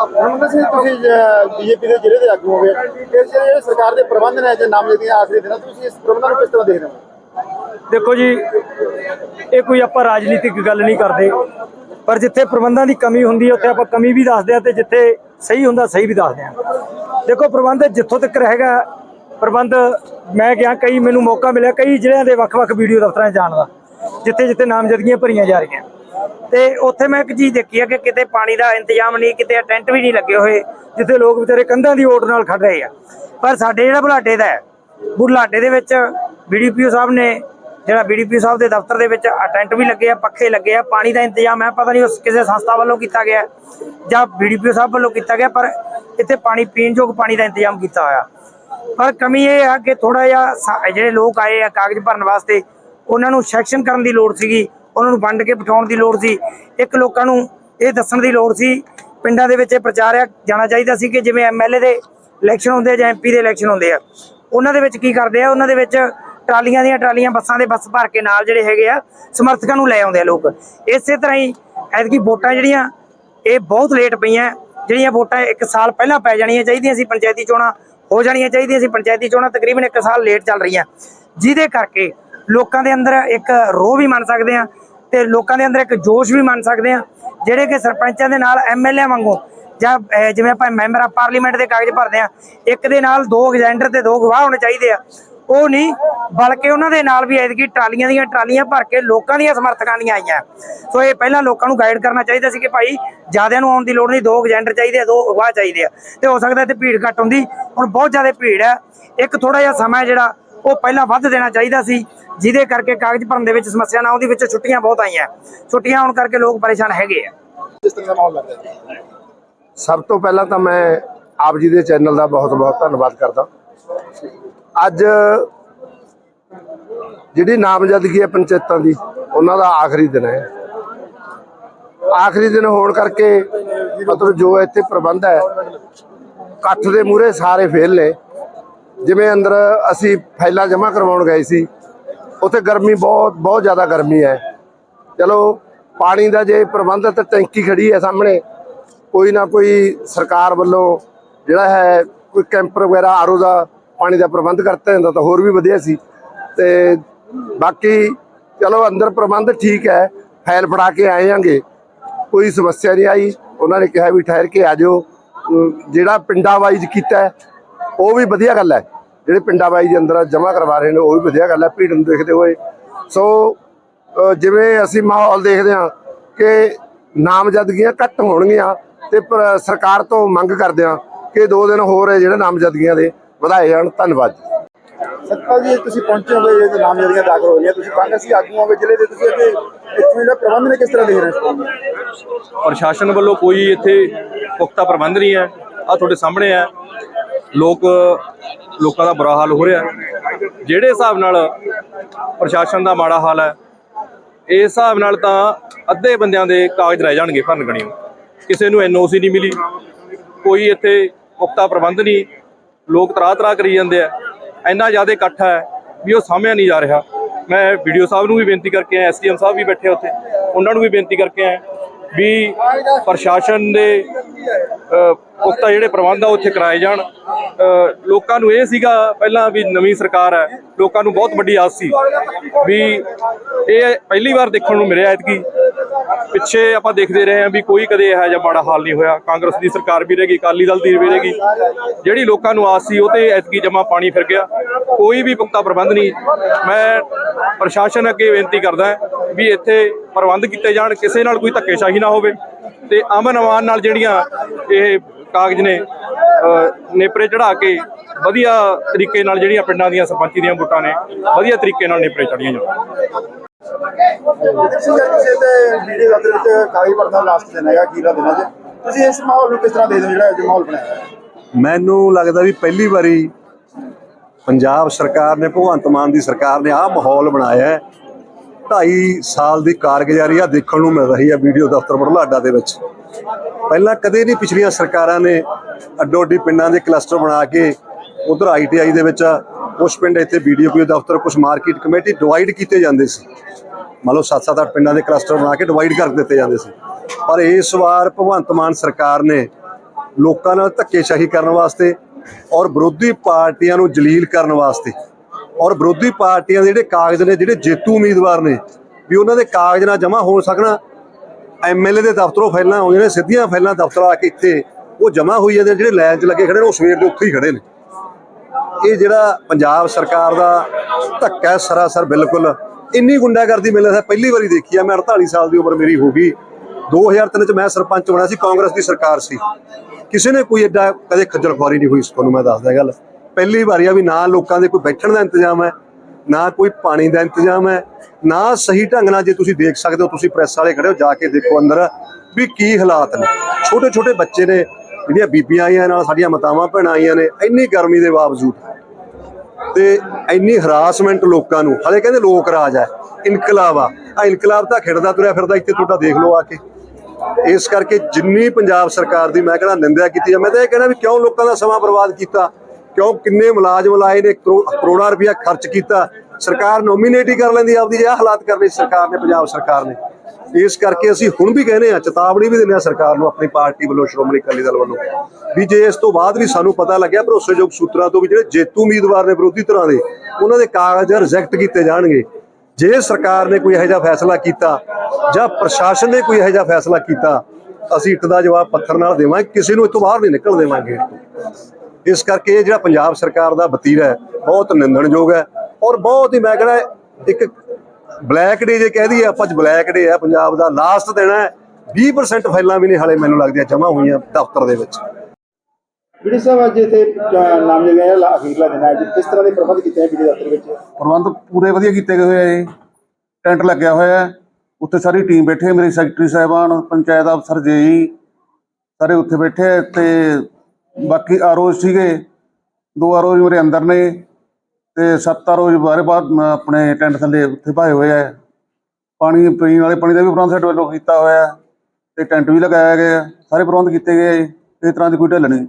ਹਰਮੰਦਰ ਸਿੰਘ ਤੁਸੀਂ ਬੀਜੇਪੀ ਦੇ ਜ਼ਿਲ੍ਹੇ ਦੇ ਆਗੂ ਹੋਗੇ ਇਸ ਜਿਹੜੇ ਸਰਕਾਰ ਦੇ ਪ੍ਰਬੰਧ ਨੇ ਜੇ ਨਾਮਜ਼ਦਗੀਆਂ ਆਖਰੀ ਦਿਨਾਂ, ਤੁਸੀਂ ਇਸ ਪ੍ਰਬੰਧਾਂ ਨੂੰ ਕਿਸ ਤਰ੍ਹਾਂ ਦੇਖਦੇ ਹੋ? ਦੇਖੋ ਜੀ, ਇਹ ਕੋਈ ਆਪਾਂ ਰਾਜਨੀਤਿਕ ਗੱਲ ਨਹੀਂ ਕਰਦੇ, ਪਰ ਜਿੱਥੇ ਪ੍ਰਬੰਧਾਂ ਦੀ ਕਮੀ ਹੁੰਦੀ ਹੈ, ਉੱਥੇ ਆਪਾਂ ਕਮੀ ਵੀ ਦੱਸਦੇ ਆ ਤੇ ਜਿੱਥੇ ਸਹੀ ਹੁੰਦਾ, ਸਹੀ ਵੀ ਦੱਸਦੇ ਆ ਦੇਖੋ, ਪ੍ਰਬੰਧ ਜਿੱਥੋਂ ਤੱਕ ਰਹੇਗਾ, ਪ੍ਰਬੰਧ ਮੈਂ ਗਿਆ, ਕਈ ਮੈਨੂੰ ਮੌਕਾ ਮਿਲਿਆ, ਕਈ ਜ਼ਿਲ੍ਹਿਆਂ ਦੇ ਵੱਖ-ਵੱਖ ਵੀਡੀਓ ਦਫ਼ਤਰਾਂ 'ਚ ਜਾਣ ਦਾ ਜਿੱਥੇ ਜਿੱਥੇ ਨਾਮਜ਼ਦਗੀਆਂ ਭਰੀਆਂ ਜਾ ਰਹੀਆਂ। ਤੇ ਉੱਥੇ ਮੈਂ ਇੱਕ ਚੀਜ਼ ਦੇਖੀ ਹੈ ਕਿ ਕਿਤੇ ਪਾਣੀ ਦਾ ਇੰਤਜ਼ਾਮ ਨਹੀਂ, ਕਿਤੇ ਟੈਂਟ ਵੀ ਨਹੀਂ ਲੱਗੇ ਹੋਏ, ਜਿੱਥੇ ਲੋਕ ਵਿਚਾਰੇ ਕੰਧਾਂ ਦੀ ਓਟ ਨਾਲ ਖੜ ਰਹੇ ਆ। ਪਰ ਸਾਡੇ ਜਿਹੜਾ ਬੁਲਾਡੇ ਦਾ ਹੈ ਦੇ ਵਿੱਚ ਬੀਡੀਪੀਓ ਸਾਹਿਬ ਨੇ, ਜਿਹੜਾ ਬੀਡੀਪੀਓ ਸਾਹਿਬ ਦੇ ਦਫ਼ਤਰ ਦੇ ਵਿੱਚ ਟੈਂਟ ਵੀ ਲੱਗੇ ਆ, ਪੱਖੇ ਲੱਗੇ ਆ, ਪਾਣੀ ਦਾ ਇੰਤਜ਼ਾਮ ਹੈ, ਪਤਾ ਨਹੀਂ ਉਸ ਕਿਸੇ ਸੰਸਥਾ ਵੱਲੋਂ ਕੀਤਾ ਗਿਆ, ਜਾਂ ਬੀਡੀਪੀਓ ਸਾਹਿਬ ਵੱਲੋਂ ਕੀਤਾ ਗਿਆ, ਪਰ ਇੱਥੇ ਪਾਣੀ ਪੀਣ ਯੋਗ ਪਾਣੀ ਦਾ ਇੰਤਜ਼ਾਮ ਕੀਤਾ ਹੋਇਆ। ਪਰ ਕਮੀ ਇਹ ਆ ਕਿ ਥੋੜਾ ਜਿਹਾ ਸਾ- ਜਿਹੜੇ ਲੋਕ ਆਏ ਆ ਕਾਗਜ਼ ਭਰਨ ਵਾਸਤੇ, ਉਹਨਾਂ ਨੂੰ ਸੈਕਸ਼ਨ ਕਰਨ ਦੀ ਲੋੜ ਸੀਗੀ। ਉਹਨਾਂ ਨੂੰ ਵੰਡ ਕੇ ਬਿਠਾਉਣ ਦੀ ਲੋੜ ਸੀ। ਇੱਕ ਲੋਕਾਂ ਨੂੰ ਇਹ ਦੱਸਣ ਦੀ ਲੋੜ ਸੀ, ਪਿੰਡਾਂ ਦੇ ਵਿੱਚ ਇਹ ਪ੍ਰਚਾਰਿਆ ਜਾਣਾ ਚਾਹੀਦਾ ਸੀ ਕਿ ਜਿਵੇਂ ਐਮਐਲਏ ਦੇ ਇਲੈਕਸ਼ਨ ਹੁੰਦੇ ਆ ਜਾਂ ਐਮਪੀ ਦੇ ਇਲੈਕਸ਼ਨ ਹੁੰਦੇ ਆ। ਉਹਨਾਂ ਦੇ ਵਿੱਚ ਕੀ ਕਰਦੇ ਆ? ਉਹਨਾਂ ਦੇ ਵਿੱਚ ਟਰਾਲੀਆਂ ਦੀਆਂ ਟਰਾਲੀਆਂ, ਬੱਸਾਂ ਦੇ ਬੱਸ ਭਰ ਕੇ ਨਾਲ ਜਿਹੜੇ ਹੈਗੇ ਆ, ਸਮਰਥਕਾਂ ਨੂੰ ਲੈ ਆਉਂਦੇ ਆ ਲੋਕ। ਇਸੇ ਤਰ੍ਹਾਂ ਹੀ ਐਤਕੀ ਵੋਟਾਂ ਜਿਹੜੀਆਂ, ਇਹ ਬਹੁਤ ਲੇਟ ਪਈਆਂ। ਜਿਹੜੀਆਂ ਵੋਟਾਂ ਇੱਕ ਸਾਲ ਪਹਿਲਾਂ ਪੈ ਜਾਣੀਆਂ ਚਾਹੀਦੀਆਂ ਸੀ, ਪੰਚਾਇਤੀ ਚੋਣਾਂ ਹੋ ਜਾਣੀਆਂ ਚਾਹੀਦੀਆਂ ਸੀ, ਪੰਚਾਇਤੀ ਚੋਣਾਂ ਤਕਰੀਬਨ ਇੱਕ ਸਾਲ ਲੇਟ ਚੱਲ ਰਹੀਆਂ। ਜਿਹਦੇ ਕਰਕੇ ਲੋਕਾਂ ਦੇ ਅੰਦਰ ਇੱਕ ਰੋਹ ਵੀ ਮੰਨ ਸਕਦੇ ਆ ਤੇ ਲੋਕਾਂ ਦੇ ਅੰਦਰ ਇੱਕ ਜੋਸ਼ ਵੀ ਮੰਨ ਸਕਦੇ ਆ ਜਿਹੜੇ ਕਿ ਸਰਪੰਚਾਂ ਦੇ ਨਾਲ ਐਮਐਲਏ ਵਾਂਗੂ ਜਾਂ ਜਿਵੇਂ ਆਪਾਂ ਮੈਂਬਰ ਆ ਪਾਰਲੀਮੈਂਟ ਦੇ ਕਾਗਜ਼ ਭਰਦੇ ਆ ਇੱਕ ਦੇ ਨਾਲ ਦੋ ਐਗਜੈਂਡਰ ਤੇ ਦੋ ਗਵਾਹ ਹੋਣੇ ਚਾਹੀਦੇ ਆ। ਉਹ ਨਹੀਂ, ਬਲਕਿ ਉਹਨਾਂ ਦੇ ਨਾਲ ਵੀ ਐਤਕੀ ਟਰਾਲੀਆਂ ਦੀਆਂ ਟਰਾਲੀਆਂ ਭਰ ਕੇ ਲੋਕਾਂ ਦੀਆਂ ਸਮਰਥਕਾਂ ਦੀਆਂ ਆਈਆਂ। ਸੋ ਇਹ ਪਹਿਲਾਂ ਲੋਕਾਂ ਨੂੰ ਗਾਈਡ ਕਰਨਾ ਚਾਹੀਦਾ ਸੀ ਕਿ ਭਾਈ ਜਿਆਦਿਆਂ ਨੂੰ ਆਉਣ ਦੀ ਲੋੜ ਨਹੀਂ, ਦੋ ਐਗਜੈਂਡਰ ਚਾਹੀਦੇ ਆ, ਦੋ ਗਵਾਹ ਚਾਹੀਦੇ ਆ। ਤੇ ਹੋ ਸਕਦਾ ਤੇ ਭੀੜ ਘੱਟ ਹੁੰਦੀ, ਹੁਣ ਬਹੁਤ ਜ਼ਿਆਦਾ ਭੀੜ ਹੈ। ਇੱਕ ਥੋੜਾ ਜਿਹਾ ਸਮਾਂ ਜਿਹੜਾ ਉਹ ਪਹਿਲਾਂ ਵੱਧ ਦੇਣਾ ਚਾਹੀਦਾ ਸੀ ਜਿਹਦੇ ਕਰਕੇ ਕਾਗਜ਼ ਭਰਨ ਦੇ ਵਿੱਚ ਸਮੱਸਿਆ ਨਾ ਆਉਂਦੀ ਵਿੱਚ ਛੁੱਟੀਆਂ ਬਹੁਤ ਆਈਆਂ। ਛੁੱਟੀਆਂ ਆਉਣ ਕਰਕੇ ਲੋਕ ਪਰੇਸ਼ਾਨ ਹੈਗੇ ਆ। ਕਿਸ ਤਰ੍ਹਾਂ ਦਾ ਮਾਹੌਲ ਲੱਗਦਾ ਹੈ ਸਭ ਤੋਂ ਪਹਿਲਾਂ ਤਾਂ ਮੈਂ ਆਪ ਜੀ ਦੇ ਚੈਨਲ ਦਾ ਬਹੁਤ-ਬਹੁਤ ਧੰਨਵਾਦ ਕਰਦਾ। ਅੱਜ ਜਿਹੜੀ ਨਾਮਜ਼ਦਗੀ ਹੈ ਪੰਚਾਇਤਾਂ ਦੀ ਉਹਨਾਂ ਦਾ ਆਖਰੀ ਦਿਨ ਹੈ। ਆਖਰੀ ਦਿਨ ਹੋਣ ਕਰਕੇ ਮਤਲਬ ਜੋ ਇੱਥੇ ਪ੍ਰਬੰਧ ਹੈ ਇਕੱਠ ਦੇ ਮੂਹਰੇ ਸਾਰੇ ਫੇਲ ਨੇ। ਜਿਵੇਂ ਅੰਦਰ ਅਸੀਂ ਫਾਈਲਾਂ ਜਮ੍ਹਾਂ ਕਰਵਾਉਣ ਗਏ ਸੀ, ਉੱਥੇ ਗਰਮੀ ਬਹੁਤ ਬਹੁਤ ਜ਼ਿਆਦਾ ਗਰਮੀ ਹੈ। ਚਲੋ, ਪਾਣੀ ਦਾ ਜੇ ਪ੍ਰਬੰਧ ਹੈ ਤਾਂ ਟੈਂਕੀ ਖੜੀ ਹੈ ਸਾਹਮਣੇ, ਕੋਈ ਨਾ ਕੋਈ ਸਰਕਾਰ ਵੱਲੋਂ ਜਿਹੜਾ ਹੈ ਕੋਈ ਕੈਂਪਰ ਵਗੈਰਾ ਆਰਓ ਦਾ ਪਾਣੀ ਦਾ ਪ੍ਰਬੰਧ ਕਰਤਾ ਹੁੰਦਾ ਤਾਂ ਹੋਰ ਵੀ ਵਧੀਆ ਸੀ। ਤੇ ਬਾਕੀ, ਚਲੋ ਅੰਦਰ ਪ੍ਰਬੰਧ ਠੀਕ ਹੈ, ਫਾਈਲ ਫੜਾ ਕੇ ਆਏ ਆਂਗੇ। ਕੋਈ ਸਮੱਸਿਆ ਨਹੀਂ ਆਈ, ਉਹਨਾਂ ਨੇ ਕਿਹਾ ਵੀ ਠਹਿਰ ਕੇ ਆ ਜਾਓ। ਜਿਹੜਾ ਪਿੰਡਾਂ ਵਾਈਜ਼ ਕੀਤਾ ਉਹ ਵੀ ਵਧੀਆ ਗੱਲ ਹੈ। ਜਿਹੜੇ ਪਿੰਡਾਂ ਵਾਈਜ਼ ਅੰਦਰ ਜਮ੍ਹਾਂ ਕਰਵਾ ਰਹੇ ਨੇ ਉਹ ਵੀ ਵਧੀਆ ਗੱਲ ਹੈ ਭੀੜ ਨੂੰ ਦੇਖਦੇ ਹੋਏ। ਸੋ ਜਿਵੇਂ ਅਸੀਂ ਮਾਹੌਲ ਦੇਖਦੇ ਹਾਂ ਕਿ ਨਾਮਜ਼ਦਗੀਆਂ ਘੱਟ ਹੋਣਗੀਆਂ ਤੇ ਪਰ ਸਰਕਾਰ ਤੋਂ ਮੰਗ ਕਰਦੇ ਹਾਂ ਕਿ ਦੋ ਦਿਨ ਹੋਰ ਹੈ ਜਿਹੜੇ ਨਾਮਜ਼ਦਗੀਆਂ ਦੇ ਵਧਾਏ ਜਾਣ। ਧੰਨਵਾਦ ਜੀ। ਸੱਤਾ ਜੀ ਤੁਸੀਂ ਪਹੁੰਚੇ ਹੋਏ ਜੇ ਨਾਮਜ਼ਦਗੀਆਂ ਦਾਖਲ ਹੋ ਰਹੀਆਂ। ਤੁਸੀਂ ਕਾਂਗਰਸੀ ਆਗੂ ਹੋਵੇ ਜ਼ਿਲ੍ਹੇ ਦੇ ਤੁਸੀਂ ਇੱਥੇ ਇੱਥੋਂ ਜਿਹੜਾ ਪ੍ਰਬੰਧ ਨੇ ਕਿਸ ਤਰ੍ਹਾਂ ਦੇਖ ਰਹੇ ਹੋ? ਪ੍ਰਸ਼ਾਸਨ ਵੱਲੋਂ ਕੋਈ ਇੱਥੇ ਪੁਖਤਾ ਪ੍ਰਬੰਧ ਨਹੀਂ ਹੈ। ਆ ਤੁਹਾਡੇ ਸਾਹਮਣੇ ਹੈ। ਲੋਕ, ਲੋਕਾਂ ਦਾ ਬੁਰਾ ਹਾਲ ਹੋ ਰਿਹਾ। ਜਿਹੜੇ ਹਿਸਾਬ ਨਾਲ ਪ੍ਰਸ਼ਾਸਨ ਦਾ ਮਾੜਾ ਹਾਲ ਹੈ, ਇਸ ਹਿਸਾਬ ਨਾਲ ਤਾਂ ਅੱਧੇ ਬੰਦਿਆਂ ਦੇ ਕਾਗਜ਼ ਰਹਿ ਜਾਣਗੇ ਭਰਨ ਗਣੀ ਕਿਸੇ ਨੂੰ ਐਨਓਸੀ ਨਹੀਂ ਮਿਲੀ, ਕੋਈ ਇੱਥੇ ਪੁਖਤਾ ਪ੍ਰਬੰਧ ਨਹੀਂ, ਲੋਕ ਤਰਾ ਤਰਾ ਕਰੀ ਜਾਂਦੇ ਆ। ਇੰਨਾ ਜ਼ਿਆਦਾ ਇਕੱਠ ਹੈ ਵੀ ਉਹ ਸਾਹਮਣੇ ਨਹੀਂ ਜਾ ਰਿਹਾ। ਮੈਂ ਵੀਡੀਓ ਸਾਹਿਬ ਨੂੰ ਵੀ ਬੇਨਤੀ ਕਰਕੇ ਆਇਆ ਐਸਡੀਐਮ ਸਾਹਿਬ ਵੀ ਬੈਠੇ ਉੱਥੇ, ਉਹਨਾਂ ਨੂੰ ਵੀ ਬੇਨਤੀ ਕਰਕੇ ਆਇਆ। ਵੀ ਪ੍ਰਸ਼ਾਸਨ ਦੇ ਅ, ਪੁਖਤਾ ਜਿਹੜੇ ਪ੍ਰਬੰਧ ਆ ਉਹ ਉੱਥੇ ਕਰਾਏ ਜਾਣ। ਲੋਕਾਂ ਨੂੰ ਇਹ ਸੀਗਾ ਪਹਿਲਾਂ ਵੀ ਨਵੀਂ ਸਰਕਾਰ ਹੈ ਲੋਕਾਂ ਨੂੰ ਬਹੁਤ ਵੱਡੀ ਆਸ ਸੀ ਵੀ ਇਹ ਪਹਿਲੀ ਵਾਰ ਦੇਖਣ ਨੂੰ ਮਿਲਿਆ ਐਤਕੀ। ਪਿੱਛੇ ਆਪਾਂ ਦੇਖਦੇ ਰਹੇ ਹਾਂ ਵੀ ਕੋਈ ਕਦੇ ਇਹੋ ਜਿਹਾ ਮਾੜਾ ਹਾਲ ਨਹੀਂ ਹੋਇਆ। ਕਾਂਗਰਸ ਦੀ ਸਰਕਾਰ ਵੀ ਰਹੇਗੀ, ਅਕਾਲੀ ਦਲ ਦੀ ਵੀ ਰਹੇਗੀ। ਜਿਹੜੀ ਲੋਕਾਂ ਨੂੰ ਆਸ ਸੀ ਉਹ ਤੇ ਐਤਕੀ ਜਮਾ ਪਾਣੀ ਫਿਰ ਗਿਆ। ਕੋਈ ਵੀ ਪੁਖਤਾ ਪ੍ਰਬੰਧ ਨਹੀਂ। ਮੈਂ ਪ੍ਰਸ਼ਾਸਨ ਅੱਗੇ ਬੇਨਤੀ ਕਰਦਾ ਵੀ ਇੱਥੇ ਪ੍ਰਬੰਧ ਕੀਤੇ ਜਾਣ, ਕਿਸੇ ਨਾਲ ਕੋਈ ਧੱਕੇਸ਼ਾਹੀ ਨਾ ਹੋਵੇ ਤੇ ਅਮਨ ਅਮਾਨ ਨਾਲ ਜਿਹੜੀਆਂ ਇਹ ਕਾਗਜ਼ ਨੇ ਨੇਪਰੇ ਚੜਾ ਕੇ ਵਧੀਆ ਤਰੀਕੇ ਨਾਲ ਜਿਹੜੀਆਂ ਪਿੰਡਾਂ ਦੀਆਂ ਸਰਪੰਚੀ ਦੀਆਂ ਵੋਟਾਂ ਨੇ, ਵਧੀਆ ਤਰੀਕੇ ਨਾਲ ਨੇਪਰੇ ਚੜੀਆਂ ਜਾਣ। ਤੁਸੀਂ ਅੱਜ ਕਿਸੇ ਤੇ ਵੀਡੀਓ ਦਫ਼ਤਰ ਵਿੱਚ ਕਾਗਜ਼ ਭਰਦਾ ਲਾਸਟ ਦਿਨ ਹੈਗਾ ਅਖੀਰਲਾ ਦਿਨਾਂ 'ਚ ਤੁਸੀਂ ਇਸ ਮਾਹੌਲ ਨੂੰ ਕਿਸ ਤਰ੍ਹਾਂ ਦੇਖਦੇ ਹੋ ਜਿਹੜਾ ਅੱਜ ਮਾਹੌਲ ਬਣਾਇਆ ਹੈ? ਮੈਨੂੰ ਲੱਗਦਾ ਵੀ ਪਹਿਲੀ ਵਾਰੀ ਪੰਜਾਬ ਸਰਕਾਰ ਨੇ, ਭਗਵੰਤ ਮਾਨ ਦੀ ਸਰਕਾਰ ਨੇ ਆਹ ਮਾਹੌਲ ਬਣਾਇਆ ਹੈ। 2.5 ਸਾਲ ਦੀ ਕਾਰਗੁਜ਼ਾਰੀ ਆ, ਦੇਖਣ ਨੂੰ ਮਿਲ ਰਹੀ ਹੈ ਵੀਡੀਓ ਦਫ਼ਤਰ ਬਰਲਾਡਾ ਦੇ ਵਿੱਚ। ਪਹਿਲਾਂ ਕਦੇ ਨਹੀਂ ਪਿਛਲੀਆਂ ਸਰਕਾਰਾਂ ਨੇ ਅੱਡੋ ਅੱਡੀ ਪਿੰਡਾਂ ਦੇ ਕਲਸਟਰ ਬਣਾ ਕੇ ਉਧਰ ਆਈਟੀਆਈ ਦੇ ਵਿੱਚ ਕੁਝ ਪਿੰਡ ਇੱਥੇ ਵੀਡੀਓ ਦਫ਼ਤਰ ਕੁਝ ਮਾਰਕੀਟ ਕਮੇਟੀ ਡਿਵਾਈਡ ਕੀਤੇ ਜਾਂਦੇ ਸੀ। ਮੰਨ ਲਓ 7-7 ਪਿੰਡਾਂ ਦੇ ਕਲਸਟਰ ਬਣਾ ਕੇ ਡਿਵਾਈਡ ਕਰ ਦਿੱਤੇ ਜਾਂਦੇ ਸੀ। ਪਰ ਇਸ ਵਾਰ ਭਗਵੰਤ ਮਾਨ ਸਰਕਾਰ ਨੇ ਲੋਕਾਂ ਨਾਲ ਧੱਕੇਸ਼ਾਹੀ ਕਰਨ ਵਾਸਤੇ ਔਰ ਵਿਰੋਧੀ ਪਾਰਟੀਆਂ ਨੂੰ ਜਲੀਲ ਕਰਨ ਵਾਸਤੇ ਔਰ ਵਿਰੋਧੀ ਪਾਰਟੀਆਂ ਦੇ ਜਿਹੜੇ ਕਾਗਜ਼ ਨੇ, ਜਿਹੜੇ ਜੇਤੂ ਉਮੀਦਵਾਰ ਨੇ, ਵੀ ਉਹਨਾਂ ਦੇ ਕਾਗਜ਼ ਨਾ ਜਮ੍ਹਾਂ ਹੋ ਸਕਣਾ। ਐਮਐਲਏ ਦੇ ਦਫ਼ਤਰੋਂ ਫਾਈਲਾਂ ਆਉਂਦੀਆਂ ਨੇ, ਸਿੱਧੀਆਂ ਫਾਈਲਾਂ ਦਫ਼ਤਰ ਆ ਕੇ ਇੱਥੇ ਉਹ ਜਮ੍ਹਾਂ ਹੋਈ ਜਾਂਦੇ ਜਿਹੜੇ ਲਾਈਨ 'ਚ ਲੱਗੇ ਖੜੇ ਨੇ, ਉਹ ਸਵੇਰ ਦੇ ਉੱਥੇ ਹੀ ਖੜੇ ਨੇ। ਇਹ ਜਿਹੜਾ ਪੰਜਾਬ ਸਰਕਾਰ ਦਾ ਧੱਕਾ ਸਰਾਸਰ ਬਿਲਕੁਲ ਇੰਨੀ ਗੁੰਡਾਗਰਦੀ ਮਿਲਿਆ ਹੈ ਪਹਿਲੀ ਵਾਰੀ ਦੇਖੀ ਆ। ਮੈਂ 48 ਸਾਲ ਦੀ ਉਮਰ ਮੇਰੀ ਹੋ ਗਈ। 2003 ਚ ਮੈਂ ਸਰਪੰਚ ਬਣਿਆ ਸੀ, ਕਾਂਗਰਸ ਦੀ ਸਰਕਾਰ ਸੀ। ਕਿਸੇ ਨੇ ਕੋਈ ਐਡਾ ਕਦੇ ਖੱਜਲ ਖੁਆਰੀ ਨਹੀਂ ਹੋਈ, ਤੁਹਾਨੂੰ ਮੈਂ ਦੱਸਦਾ ਗੱਲ। ਪਹਿਲੀ ਵਾਰੀ ਆ ਵੀ ਨਾ ਲੋਕਾਂ ਦੇ ਕੋਈ ਬੈਠਣ ਦਾ ਇੰਤਜ਼ਾਮ ਹੈ, ਨਾ ਕੋਈ ਪਾਣੀ ਦਾ ਇੰਤਜ਼ਾਮ ਹੈ, ਨਾ ਸਹੀ ਢੰਗ ਨਾਲ ਜੇ ਤੁਸੀਂ ਦੇਖ ਸਕਦੇ ਹੋ, ਤੁਸੀਂ ਪ੍ਰੈਸ ਵਾਲੇ ਖੜੇ ਹੋ, ਜਾ ਕੇ ਦੇਖੋ ਅੰਦਰ ਵੀ ਕੀ ਹਾਲਾਤ ਨੇ। ਛੋਟੇ ਛੋਟੇ ਬੱਚੇ ਨੇ, ਜਿਹੜੀਆਂ ਬੀਬੀਆਂ ਆਈਆਂ ਨਾਲ, ਸਾਡੀਆਂ ਮਾਤਾਵਾਂ, ਭੈਣਾਂ ਆਈਆਂ ਨੇ, ਇੰਨੀ ਗਰਮੀ ਦੇ ਬਾਵਜੂਦ ਤੇ ਇੰਨੀ ਹਰਾਸਮੈਂਟ ਲੋਕਾਂ ਨੂੰ, ਹਲੇ ਕਹਿੰਦੇ ਲੋਕ ਰਾਜ ਹੈ, ਇਨਕਲਾਬ ਆ। ਆ ਇਨਕਲਾਬ ਤਾਂ ਖਿੜਦਾ ਤੁਰਿਆ ਫਿਰਦਾ, ਇੱਥੇ ਤੁਹਾਡਾ ਦੇਖ ਲਓ ਆ ਕੇ। ਇਸ ਕਰਕੇ ਜਿੰਨੀ ਪੰਜਾਬ ਸਰਕਾਰ ਦੀ ਮੈਂ ਕਹਿੰਦਾ ਨਿੰਦਿਆ ਕੀਤੀ ਆ, ਮੈਂ ਤਾਂ ਇਹ ਕਹਿਣਾ ਵੀ ਕਿਉਂ ਲੋਕਾਂ ਦਾ ਸਮਾਂ ਬਰਬਾਦ ਕੀਤਾ? ਕਿਉਂ ਕਿੰਨੇ ਮੁਲਾਜ਼ਮ ਲਾਏ ਨੇ, ਕਰੋ- ਕਰੋੜਾਂ ਰੁਪਇਆ ਖਰਚ ਕੀਤਾ? ਸਰਕਾਰ ਨੋਮੀਨੇਟ ਹੀ ਕਰ ਲੈਂਦੀ ਆਪਦੀ ਜੇ ਹਾਲਾਤ ਕਰ ਲਈ ਸਰਕਾਰ ਨੇ, ਪੰਜਾਬ ਸਰਕਾਰ ਨੇ। ਇਸ ਕਰਕੇ ਅਸੀਂ ਹੁਣ ਵੀ ਕਹਿੰਦੇ ਆ ਚੇਤਾਵਨੀ ਵੀ ਦਿੰਦੇ ਆ ਸਰਕਾਰ ਨੂੰ, ਆਪਣੀ ਪਾਰਟੀ ਵੱਲੋਂ, ਸ਼੍ਰੋਮਣੀ ਅਕਾਲੀ ਦਲ ਵੱਲੋਂ, ਵੀ ਜੇ ਇਸ ਤੋਂ ਬਾਅਦ ਵੀ ਸਾਨੂੰ ਪਤਾ ਲੱਗਿਆ ਭਰੋਸੇਯੋਗ ਸੂਤਰਾਂ ਤੋਂ ਵੀ ਜਿਹੜੇ ਜੇਤੂ ਉਮੀਦਵਾਰ ਨੇ ਵਿਰੋਧੀ ਤਰ੍ਹਾਂ ਦੇ, ਉਹਨਾਂ ਦੇ ਕਾਗਜ਼ ਰਿਜੈਕਟ ਕੀਤੇ ਜਾਣਗੇ। ਜੇ ਸਰਕਾਰ ਨੇ ਕੋਈ ਇਹੋ ਜਿਹਾ ਫੈਸਲਾ ਕੀਤਾ ਜਾਂ ਪ੍ਰਸ਼ਾਸਨ ਨੇ ਕੋਈ ਇਹੋ ਜਿਹਾ ਫੈਸਲਾ ਕੀਤਾ, ਅਸੀਂ ਇੱਟ ਦਾ ਜਵਾਬ ਪੱਥਰ ਨਾਲ ਦੇਵਾਂਗੇ, ਕਿਸੇ ਨੂੰ ਇਤੋਂ ਬਾਹਰ ਨਹੀਂ ਨਿਕਲ ਦੇਵਾਂਗੇ। ਇਸ ਕਰਕੇ ਇਹ ਜਿਹੜਾ ਪੰਜਾਬ ਸਰਕਾਰ ਦਾ ਵਤੀਰਾ ਹੈ, ਬਹੁਤ ਨਿੰਦਣਯੋਗ ਹੈ ਔਰ ਬਹੁਤ ਹੀ ਮੈਂ ਕਹਿੰਦਾ ਇੱਕ ਬਲੈਕ ਡੇ ਜੇ ਕਹਿ ਦਈਏ ਆਪਾਂ ਚ ਬਲੈਕ ਡੇ ਹੈ ਪੰਜਾਬ ਦਾ ਲਾਸਟ ਦਿਨ ਹੈ। 20% ਫਾਈਲਾਂ ਵੀ ਨਹੀਂ ਹਾਲੇ ਮੈਨੂੰ ਲੱਗਦੀ ਜਮ੍ਹਾਂ ਹੋਈਆਂ ਦਫ਼ਤਰ ਦੇ ਵਿੱਚ। ਵੀਡੀ ਸਾਹਿਬ ਅੱਜ ਇੱਥੇ ਅਹ, ਨਾਮਜ਼ਦਗੀਆਂ ਦਾ ਅਖੀਰਲਾ ਦਿਨ ਹੈ। ਕਿਸ ਤਰ੍ਹਾਂ ਦੇ ਪ੍ਰਬੰਧ ਕੀਤੇ ਹੈ ਵੀਡੀ ਦਫ਼ਤਰ ਵਿੱਚ? ਪ੍ਰਬੰਧ ਪੂਰੇ ਵਧੀਆ ਕੀਤੇ ਗਏ ਹੋਏ ਆ ਜੀ। ਟੈਂਟ ਲੱਗਿਆ ਹੋਇਆ ਹੈ। ਉੱਥੇ ਸਾਰੀ ਟੀਮ ਬੈਠੀ ਹੈ ਮੇਰੀ ਸੈਕਟਰੀ ਸਾਹਿਬਾਨ ਪੰਚਾਇਤ ਅਫਸਰ ਜੇਈ। ਸਾਰੇ ਉੱਥੇ ਬੈਠੇ ਹੈ ਤੇ ਬਾਕੀ ਆਰਓ ਸੀਗੇ। ਦੋ ਆਰਓ ਮੇਰੇ ਅੰਦਰ ਨੇ। ਤੇ ਸੱਤ ਰੋਜ਼ ਬਾਹਰ ਬਾਹਰ ਆਪਣੇ ਟੈਂਟ ਥੱਲੇ ਉੱਥੇ ਪਾਏ ਹੋਏ ਆ। ਪਾਣੀ, ਪੀਣ ਵਾਲੇ ਪਾਣੀ ਦਾ ਵੀ ਪ੍ਰਬੰਧ ਸਾਡੇ ਵੱਲੋਂ ਕੀਤਾ ਹੋਇਆ ਹੈ ਤੇ ਟੈਂਟ ਵੀ ਲਗਾਇਆ ਗਿਆ ਸਾਰੇ ਪ੍ਰਬੰਧ ਕੀਤੇ ਗਏ ਜੀ। ਇਸ ਤਰ੍ਹਾਂ ਦੀ ਕੋਈ ਢਿੱਲ ਨਹੀਂ।